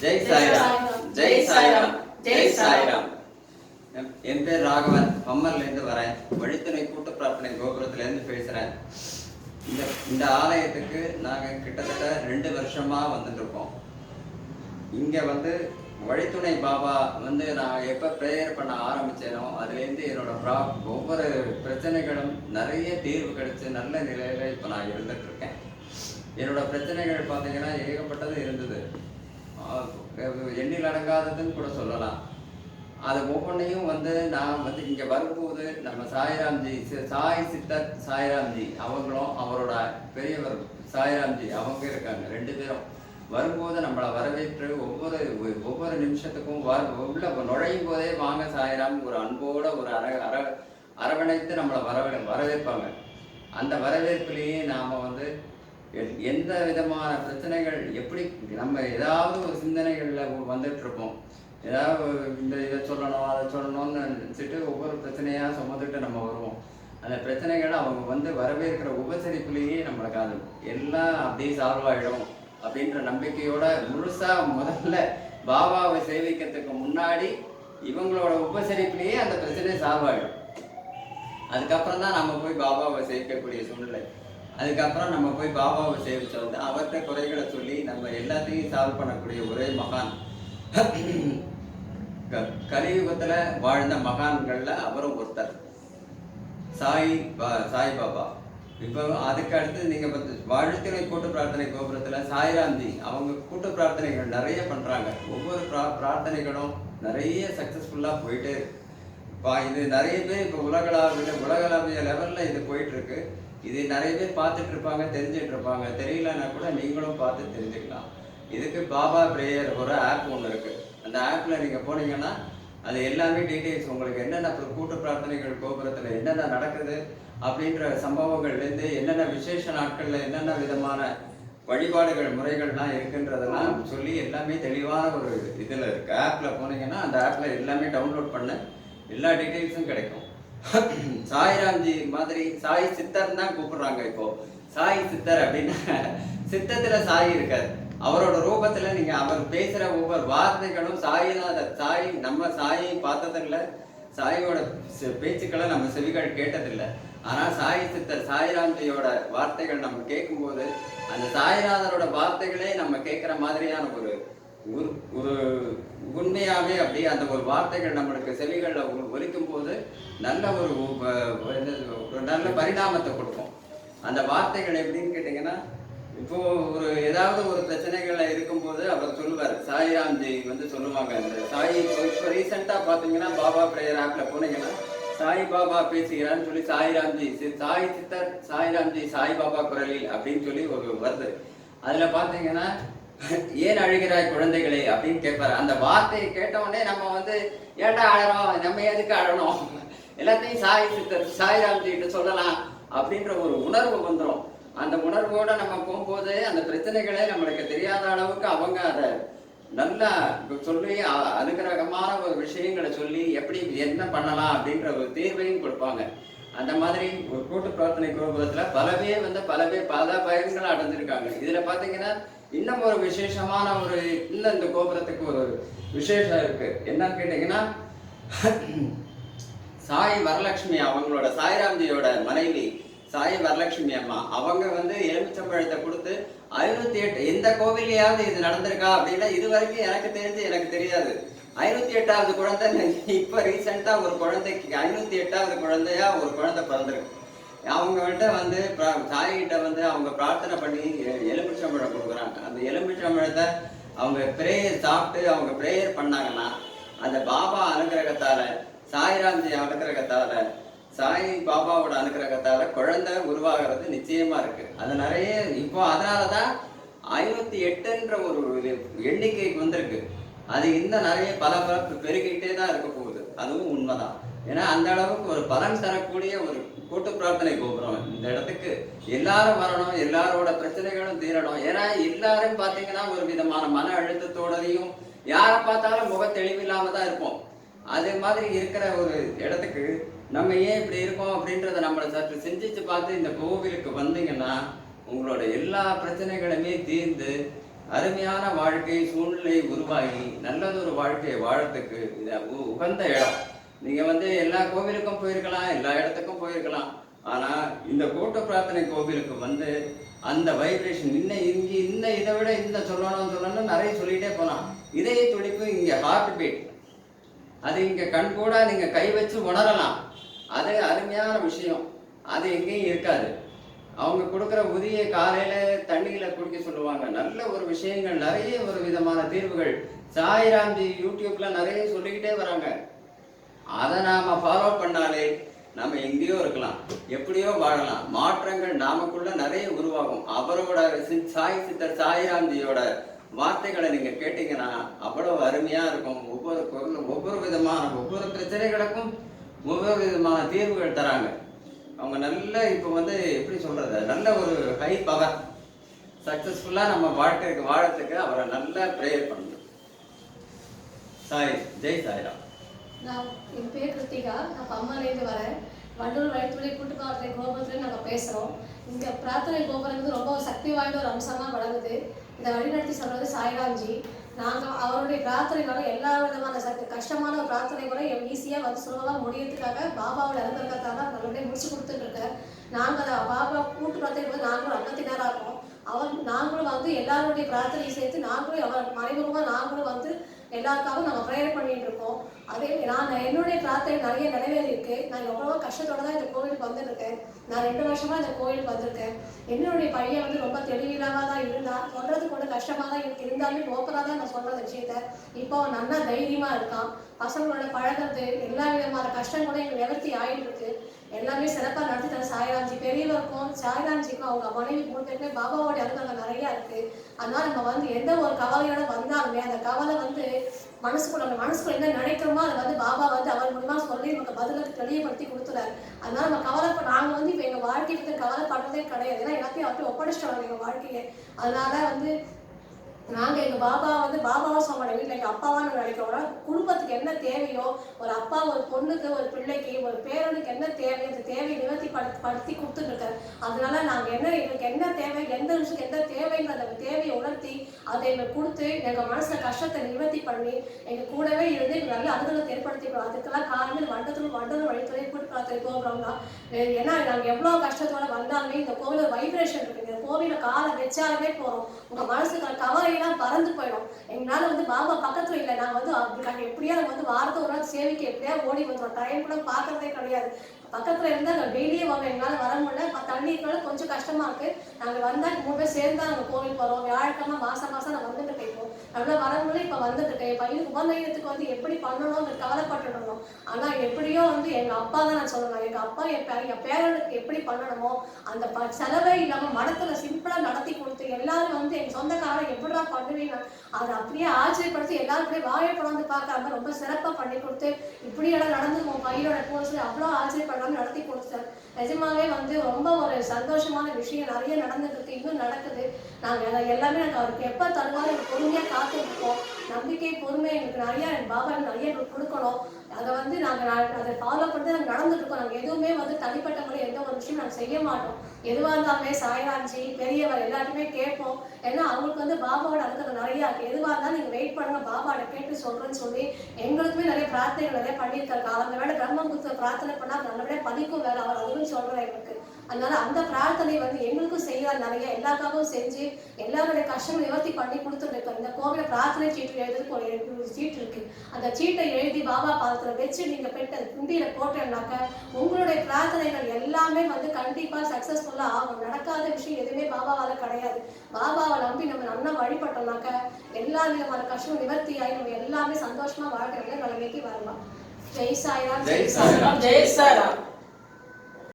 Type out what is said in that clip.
ஜெய் சாய்ராம் ஜெய் சாய்ராம் ஜெய் சாய்ராம் என்- என் பேர் ராகவன். பம்மர்ல இருந்து வரேன். வழித்துணை கூட்டு பிரார்த்தனை கோபுரத்துல இருந்து பேசுறேன். இந்த இந்த ஆலயத்துக்கு நாங்க கிட்டத்தட்ட ரெண்டு வருஷமா வந்துட்டு இருக்கோம் இங்க வந்து வழித்துணை பாபா வந்து நான் எப்ப ப்ரேயர் பண்ண ஆரம்பிச்சேனோ அதுலேருந்து என்னோட ப்ரா ஒவ்வொரு பிரச்சனைகளும் நிறைய தீர்வு கிடைச்சு நல்ல நிலையில இப்ப நான் இருந்துட்டு இருக்கேன் என்னோட பிரச்சனைகள் பார்த்தீங்கன்னா ஏகப்பட்டது இருந்தது. எண்ணில் அடங்காததுன்னு கூட சொல்லலாம். அது ஒவ்வொன்றையும் வந்து நான் வந்து இங்கே வரும்போது நம்ம சாய்ராம்ஜி சாய் சித்தர் சாய்ராம்ஜி அவங்களும் அவரோட பெரியவர் சாய்ராம்ஜி அவங்க இருக்காங்க ரெண்டு பேரும். வரும்போது நம்மளை வரவேற்று ஒவ்வொரு ஒவ்வொரு நிமிஷத்துக்கும் வர உள்ள நுழையும் போதே வாங்க சாய்ராம் ஒரு அன்போட ஒரு அர அர அரவணைத்து நம்மளை வரவே வரவேற்பாங்க. அந்த வரவேற்பிலேயே நாம் வந்து எந்த விதமான பிரச்சனைகள் எப்படி நம்ம ஏதாவது ஒரு சிந்தனைகளில் வந்துட்டு இருப்போம் ஏதாவது இந்த இதை சொல்லணும் அதை சொல்லணும்னு நினச்சிட்டு ஒவ்வொரு பிரச்சனையாக சுமந்துட்டு நம்ம வருவோம். அந்த பிரச்சனைகள் அவங்க வந்து வரவேற்கிற உபசரிப்புலேயே நம்மளுக்கு அது எல்லாம் அப்படியே சால்வ் ஆகிடும் அப்படின்ற நம்பிக்கையோட முழுசாக முதல்ல பாபாவை சேவிக்கிறதுக்கு முன்னாடி இவங்களோட உபசரிப்புலேயே அந்த பிரச்சனை சால்வ் ஆகிடும் அதுக்கப்புறம் தான் நம்ம போய் பாபாவை சேவிக்கக்கூடிய சூழ்நிலை. அதுக்கப்புறம் நம்ம போய் பாபாவை சேவிச்ச வந்து அவர்கிட்ட குறைகளை சொல்லி நம்ம எல்லாத்தையும் சால்வ் பண்ணக்கூடிய ஒரே மகான். க- கலியுகத்துல வாழ்ந்த மகான்கள்ல அவரும் ஒருத்தர். சாய் பா- சாய் பாபா. இப்போ அதுக்கு அடுத்து நீங்க வந்து வாழ்த்துறை கூட்டு பிரார்த்தனை கோபுரத்துல சாய்ராம்ஜி அவங்க கூட்டு பிரார்த்தனைகள் நிறைய பண்றாங்க. ஒவ்வொரு பிரா பிரார்த்தனைகளும் நிறைய சக்சஸ்ஃபுல்லா போயிட்டே இருக்கு. இப்போ இது நிறைய பேர் இப்போ உலகளாவிய உலகளாவிய லெவல்ல இது போயிட்டு இருக்கு. இது நிறைய பேர் பார்த்துட்டு இருப்பாங்க தெரிஞ்சுட்டு இருப்பாங்க. தெரியலன்னா கூட நீங்களும் பார்த்து தெரிஞ்சுக்கலாம். இதுக்கு பாபா பிரேயர் ஒரு ஆப் ஒன்று இருக்கு. அந்த ஆப்ல நீங்க போனீங்கன்னா அது எல்லாமே டீடைல்ஸ் உங்களுக்கு என்னென்ன கூட்டு பிரார்த்தனைகள் கோபுரத்துல என்னென்ன நடக்குது அப்படின்ற சம்பவங்கள்லேருந்து என்னென்ன விசேஷ நாட்கள்ல என்னென்ன விதமான வழிபாடுகள் முறைகள்லாம் இருக்குன்றதெல்லாம் சொல்லி எல்லாமே தெளிவான ஒரு இதில் இருக்கு. ஆப்ல போனீங்கன்னா அந்த ஆப்ல எல்லாமே டவுன்லோட் பண்ண. எல்லா டீட்டெயில்ஸும் கிடைக்கும். சாய்ராம்ஜி மாதிரி சாய் சித்தர் தான் கூப்பிடுறாங்க இப்போ. சாய் சித்தர் அப்படின்னா சித்தத்துல சாய் இருக்காது அவரோட ரூபத்துல நீங்க அவர் பேசுற ஒவ்வொரு வார்த்தைகளும் சாயில்லாத சாய் நம்ம சாயை பார்த்ததில்ல. சாயோட பேச்சுக்களை நம்ம செவிகள் கேட்டதில்லை. ஆனால் சாய் சித்தர் சாய்ராம்ஜியோட வார்த்தைகள் நம்ம கேட்கும்போது அந்த சாய்நாதரோட வார்த்தைகளே நம்ம கேட்குற மாதிரியான ஒரு ஒரு ஒரு அப்படியே அந்த ஒரு வார்த்தைகள் நம்மளுக்கு செவிகளில் ஒலிக்கும் போது நல்ல ஒரு ஒரு நல்ல பரிணாமத்தை கொடுக்கும். அந்த வார்த்தைகள் எப்படின்னு கேட்டிங்கன்னா இப்போ ஒரு ஏதாவது ஒரு பிரச்சனைகள் இருக்கும்போது அவர் சொல்லுவார் சாய்ராம்ஜி வந்து சொல்லுவாங்க அந்த சாய் இப்போ ரீசெண்டாக பார்த்தீங்கன்னா பாபா பிரேயர் ஆப்பில் போனீங்கன்னா சாய் பாபா பேசுகிறான்னு சொல்லி சாய்ராம்ஜி சி- சாய் சித்தர் சாய்ராம்ஜி சாய் பாபா குரலில் அப்படின்னு சொல்லி ஒரு வருது. அதில் பார்த்தீங்கன்னா ஏன் அழுகிறாய் குழந்தைகளே அப்படின்னு கேட்பாரு. அந்த வார்த்தையை கேட்டவொடனே நம்ம வந்து ஏன்டா அழறோம்? நம்ம எதுக்கு அழணும்? எல்லாத்தையும் சாய் சித்தர் சாய்ராம்ஜி சொல்லலாம் அப்படின்ற ஒரு உணர்வு வந்துடும் அந்த உணர்வோட நம்ம போகும்போது அந்த பிரச்சனைகளே நம்மளுக்கு தெரியாத அளவுக்கு அவங்க அதை நல்லா சொல்லி அ- அனுகிரகமான ஒரு விஷயங்களை சொல்லி எப்படி என்ன பண்ணலாம் அப்படின்ற ஒரு தீர்வையும் கொடுப்பாங்க. அந்த மாதிரி ஒரு கூட்டு பிரார்த்தனை குடும்பத்தில் பல பேர் வந்து பல பேர் பல பயன்களை அடைஞ்சிருக்காங்க. இதுல பாத்தீங்கன்னா இன்னும் ஒரு விசேஷமான ஒரு இன்னும் இந்த கோபுரத்துக்கு ஒரு விசேஷம் இருக்கு. என்னன்னு கேட்டீங்கன்னா சாய் வரலட்சுமி அவங்களோட சாய்ராம்ஜியோட மனைவி சாய் வரலட்சுமி அம்மா அவங்க வந்து எலுமிச்சம்பழத்தை கொடுத்து ஐநூத்தி எட்டு எந்த கோவிலையாவது இது நடந்திருக்கா அப்படின்னா இது வரைக்கும் எனக்கு தெரிஞ்சு எனக்கு தெரியாது. ஐநூத்தி எட்டாவது குழந்தை இப்ப ரீசெண்டா ஒரு குழந்தைக்கு ஐநூத்தி எட்டாவது குழந்தையா ஒரு குழந்தை பிறந்திருக்கு. அவங்ககிட்ட வந்து தாய்கிட்ட வந்து அவங்க பிரார்த்தனை பண்ணி எலுமிச்சம்பழம் கொடுக்குறாங்க. அந்த எலுமிச்சம்பழத்தை அவங்க ப்ரேயர் சாப்பிட்டு அவங்க ப்ரேயர் பண்ணாங்கன்னா அந்த பாபா அனுகிரகத்தால சாய்ராம்ஜி அனுகிரகத்தால சாய் பாபாவோட அனுகிரகத்தால குழந்தை உருவாகிறது நிச்சயமா இருக்கு. அது நிறைய இப்போ அதனாலதான் ஐம்பத்தி எட்டுன்ற ஒரு எண்ணிக்கைக்கு வந்திருக்கு. அது இன்னும் நிறைய பல பல பெருகிட்டே தான் இருக்க போகுது. அதுவும் உண்மைதான். ஏன்னா அந்த அளவுக்கு ஒரு பலன் தரக்கூடிய ஒரு கூட்டு பிரார்த்தனை கோபுரம். இந்த இடத்துக்கு எல்லாரும் வரணும் எல்லாரோட பிரச்சனைகளும் தீரணும். ஏன்னா எல்லாரும் பார்த்தீங்கன்னா ஒரு விதமான மன அழுத்தத்தோடதையும் யாரை பார்த்தாலும் முக தெளிவில்லாம தான் இருப்போம். அது மாதிரி இருக்கிற ஒரு இடத்துக்கு நம்ம ஏன் இப்படி இருக்கோம் அப்படின்றத நம்மளை சற்று சிந்திச்சு பார்த்து இந்த கோவிலுக்கு வந்தீங்கன்னா உங்களோட எல்லா பிரச்சனைகளுமே தீர்ந்து அருமையான வாழ்க்கை சூழ்நிலை உருவாகி நல்லதொரு வாழ்க்கையை வாழறதுக்கு இது உகந்த இடம். நீங்க வந்து எல்லா கோவிலுக்கும் போயிருக்கலாம் எல்லா இடத்துக்கும் போயிருக்கலாம். ஆனா இந்த கூட்ட பிரார்த்தனை கோவிலுக்கு வந்து அந்த வைப்ரேஷன் இன்னும் இங்கே இந்த இதை விட இந்த சொல்லணும் சொல்லணும் நிறைய சொல்லிட்டே போகலாம் இதய துடிப்பு இங்கே ஹார்ட் பீட் அது இங்கே கண் கூட நீங்கள் கை வச்சு உணரலாம். அது அருமையான விஷயம். அது எங்கேயும் இருக்காது. அவங்க கொடுக்குற உதிய காலையில் தண்ணியில் குடிக்க சொல்லுவாங்க. நல்ல ஒரு விஷயங்கள் நிறைய ஒரு விதமான தீர்வுகள். சாய்ராம்ஜி யூடியூப்பில் நிறைய சொல்லிக்கிட்டே வராங்க. அதை நாம் ஃபாலோ பண்ணாலே நம்ம எங்கேயோ இருக்கலாம் எப்படியோ வாழலாம். மாற்றங்கள் நாமக்குள்ள நிறைய உருவாகும். அவரோட சி- சாய் சித்தர் சாயாந்தியோட வார்த்தைகளை நீங்க கேட்டீங்கன்னா அவ்வளவு அருமையா இருக்கும். ஒவ்வொரு குரலும் ஒவ்வொரு விதமான ஒவ்வொரு பிரச்சனைகளுக்கும் ஒவ்வொரு விதமான தீர்வுகள் தராங்க. அவங்க நல்ல இப்போ வந்து எப்படி சொல்றது? நல்ல ஒரு ஹை பவர் சக்சஸ்ஃபுல்லா நம்ம வாழ்க்கைக்கு வாழறதுக்கு அவரை நல்லா ப்ரேயர் பண்ணணும். சாய் ஜெய் சாய்ராம். நான் என் பேர் கிருத்திகா. நான் பம்மாலேருந்து வரேன். வண்டூர் வயிற்றுவலி கூட்டுப்பாத்திரை கோபுரத்தில் நாங்கள் பேசுகிறோம் இங்கே பிரார்த்தனை கோபுரம் வந்து ரொம்ப சக்தி வாய்ந்த ஒரு அம்சமாக வழங்குது இதை வழிநடத்தி சொல்கிறது சாய்ராம்ஜி. நாங்கள் அவருடைய பிரார்த்தனைனால எல்லா விதமான சக்தி கஷ்டமான ஒரு பிரார்த்தனை கூட ஈஸியாக வந்து சுலபமாக முடியறதுக்காக பாபாவோட இறந்திருக்கிறதால நல்லபடியாக முடிச்சு கொடுத்துட்டு நாங்கள் அதை பாபா கூட்டு பிரார்த்தனை போது நாங்களும் அங்கத்தினராக இருக்கோம். அவர் நாங்களும் வந்து எல்லாருடைய பிரார்த்தனையும் சேர்த்து நாங்களும் அவர் மறைமுகமாக நாங்களும் வந்து எல்லாருக்காகவும் நாங்கள் ப்ரேயர் பண்ணிட்டு இருக்கோம். அதே நான் என்னுடைய பிரார்த்தனை நிறைய நிறைவேறி இருக்கு நான் எவ்வளவோ கஷ்டத்தோட தான் இந்த கோவிலுக்கு வந்திருக்கேன். நான் ரெண்டு வருஷமா இந்த கோவிலுக்கு வந்திருக்கேன். என்னுடைய பையன் வந்து ரொம்ப தெளிவிலாக தான் இருந்தா சொல்றதுக்கு கூட கஷ்டமா தான் இருக்கு. இருந்தாலும் ஓப்பனாக தான் நான் சொல்ற விஷயத்த. இப்போ அவன் நல்லா தைரியமா இருக்கான். பசங்களோட பழகிறது எல்லா விதமான கஷ்டம் கூட எங்களுக்கு நிவர்த்தி ஆயிட்டு இருக்கு. எல்லாமே சிறப்பாக நடத்தி தர சாய்ராம்ஜி. பெரியவருக்கும் சாய்ராம்ஜிக்கும் அவங்க மனைவி மூணு பேருமே பாபாவோட அனுபவங்கள் நிறைய இருக்கு. அதனால நம்ம வந்து எந்த ஒரு கவலையோட வந்தாலுமே அந்த கவலை வந்து மனசுக்குள்ள நம்ம மனசுக்குள்ள என்ன நினைக்கிறோமோ அதை வந்து பாபா வந்து அவர் மூலமா சொல்லி நமக்கு பதிலுக்கு தெளிவுபடுத்தி கொடுத்துறாரு. அதனால நம்ம கவலை நாங்க வந்து இப்போ எங்க வாழ்க்கை வந்து கவலைப்படுறதே கிடையாது. ஏன்னா எல்லாத்தையும் அவர்கிட்ட ஒப்படைச்சிட்டோம் எங்க வாழ்க்கையை அதனால வந்து நாங்கள் எங்கள் பாபா வந்து பாபாவை சொல்ல வீட்டில் எங்கள் அப்பாவான்னு நினைக்கிறோம் குடும்பத்துக்கு என்ன தேவையோ ஒரு அப்பா ஒரு பொண்ணுக்கு ஒரு பிள்ளைக்கு ஒரு பேரனுக்கு என்ன தேவை அந்த தேவையை நிவர்த்தி படுத்தி படுத்தி கொடுத்துட்டு அதனால நாங்கள் என்ன எங்களுக்கு என்ன தேவை எந்த நிமிஷத்துக்கு எந்த தேவைங்கிற அந்த தேவையை உணர்த்தி அதை எங்களுக்கு கொடுத்து எங்கள் மனசில் கஷ்டத்தை நிவர்த்தி பண்ணி எங்கள் கூடவே இருந்து எங்களுக்கு நல்ல அனுகூலத்தை ஏற்படுத்திக்கிறோம். அதுக்கெல்லாம் காரணம் இந்த வண்டத்துல வழித்துறை கூட்டு பிரார்த்தனை கோபுரம் ஏன்னா நாங்கள் எவ்வளோ கஷ்டத்தோட வந்தாலுமே இந்த கோவில் வைப்ரேஷன் இருக்குது இந்த கோவிலில் காலை வச்சாலுமே போகிறோம் உங்கள் மனசுக்கு கவலை எல்லாம் பறந்து போயிடும். எங்களால வந்து பாபா பக்கத்துல இல்லை. நான் வந்து அப்படி எப்படியா வந்து வாரத்தை ஒரு நாள் சேவைக்கு எப்படியா ஓடி வந்துடும் டைம் கூட பாக்குறதே கிடையாது. பக்கத்துல இருந்து நாங்கள் டெய்லியே வாங்க. எங்களால வர முடியல. தண்ணீர்னால கொஞ்சம் கஷ்டமா இருக்கு. நாங்க வந்தா மூணு பேர் சேர்ந்து தான் நாங்க கோவில் போறோம். வியாழக்கிழமை மாசம் மாசம் நான் வந்துட்டு இருக்கோம் நல்லா வர முடியல இப்ப வந்துட்டு இருக்கேன். என் பையனுக்கு உபநயனத்துக்கு வந்து எப்படி பண்ணணும்னு கவலைப்பட்டுடணும் இருந்தோம். ஆனா எப்படியோ வந்து எங்க அப்பா தான் நான் சொல்லணும். எங்க அப்பா என் என் பேரனுக்கு எப்படி பண்ணணுமோ அந்த ப- செலவே இல்லாம மடத்தில் சிம்பிளா நடத்தி கொடுத்து எல்லாரும் வந்து எங்கள் சொந்தக்காரன் எப்படிடா பண்ணுவீங்க? அதை அப்படியே ஆச்சரியப்படுத்தி எல்லாரும் வாயை பிறந்து பார்க்காம ரொம்ப சிறப்பா பண்ணி கொடுத்து இப்படி எல்லாம் நடந்து உன் பையனோட போச்சு அவ்வளோ ஆச்சரியப்படாம நடத்தி கொடுத்தாரு நிஜமாவே வந்து ரொம்ப ஒரு சந்தோஷமான விஷயம். நிறைய நடந்துட்டு இருக்கு இன்னும் நடக்குது. நாங்கள் எல்லாமே நாங்கள் அவருக்கு எப்போ தருவாரோ எனக்கு பொறுமையாக காத்துருப்போம். நம்பிக்கை பொறுமை நிறையா நிறைய பாபா நிறைய கொடுக்கணும். அதை வந்து நாங்கள் அதை ஃபாலோ பண்ணிட்டு நாங்கள் நடந்துட்டுருக்கோம் நாங்கள் எதுவுமே வந்து தனிப்பட்ட முறை எந்த ஒரு விஷயம் நாங்கள் செய்ய மாட்டோம். எதுவாக இருந்தாலுமே சாயராஞ்சி பெரியவர் எல்லாருமே கேட்போம். ஏன்னா அவங்களுக்கு வந்து பாபாவோட அனுக்கிறது நிறையா இருக்குது எதுவாக இருந்தாலும் நீங்கள் வெயிட் பண்ணுங்க. பாபாவோட கேட்டு சொல்கிறேன்னு சொல்லி எங்களுக்குமே நிறைய பிரார்த்தனைகள் நிறைய பண்ணியிருக்காரு. அவங்க வேலை பிரம்மகுத்த பிரார்த்தனை பண்ணா அது நல்லபடியா பலிக்கும் வேலை. அவர் அதுவும் சொல்றாரு எங்களுக்கு அதனால அந்த பிரார்த்தனை வந்து எங்களுக்கும் செய்யறாரு நிறைய எல்லாருக்காகவும் செஞ்சு எல்லாருடைய கஷ்டங்கள் நிவர்த்தி பண்ணி கொடுத்துட்டு இருக்காரு இந்த கோவில பிரார்த்தனை சீட்டு எழுதுறதுக்கு ஒரு சீட்டு இருக்கு. அந்த சீட்டை எழுதி பாபா பாதத்துல வச்சு நீங்க பெற்ற குண்டியில போட்டேன்னாக்க உங்களுடைய பிரார்த்தனைகள் எல்லாமே வந்து கண்டிப்பா சக்சஸ்ஃபுல்லா ஆகும். நடக்காத விஷயம் எதுவுமே பாபாவால கிடையாது. பாபாவை நம்பி நம்ம நல்லா வழிபட்டோம்னாக்க எல்லா விதமான கஷ்டம் நிவர்த்தி ஆகி நம்ம எல்லாமே சந்தோஷமா வாழ்க்கை நிலைமைக்கு வரலாம். ஜெய் சாய்ராம் ஜெய் சாய்ராம். ஜெய் சாராம்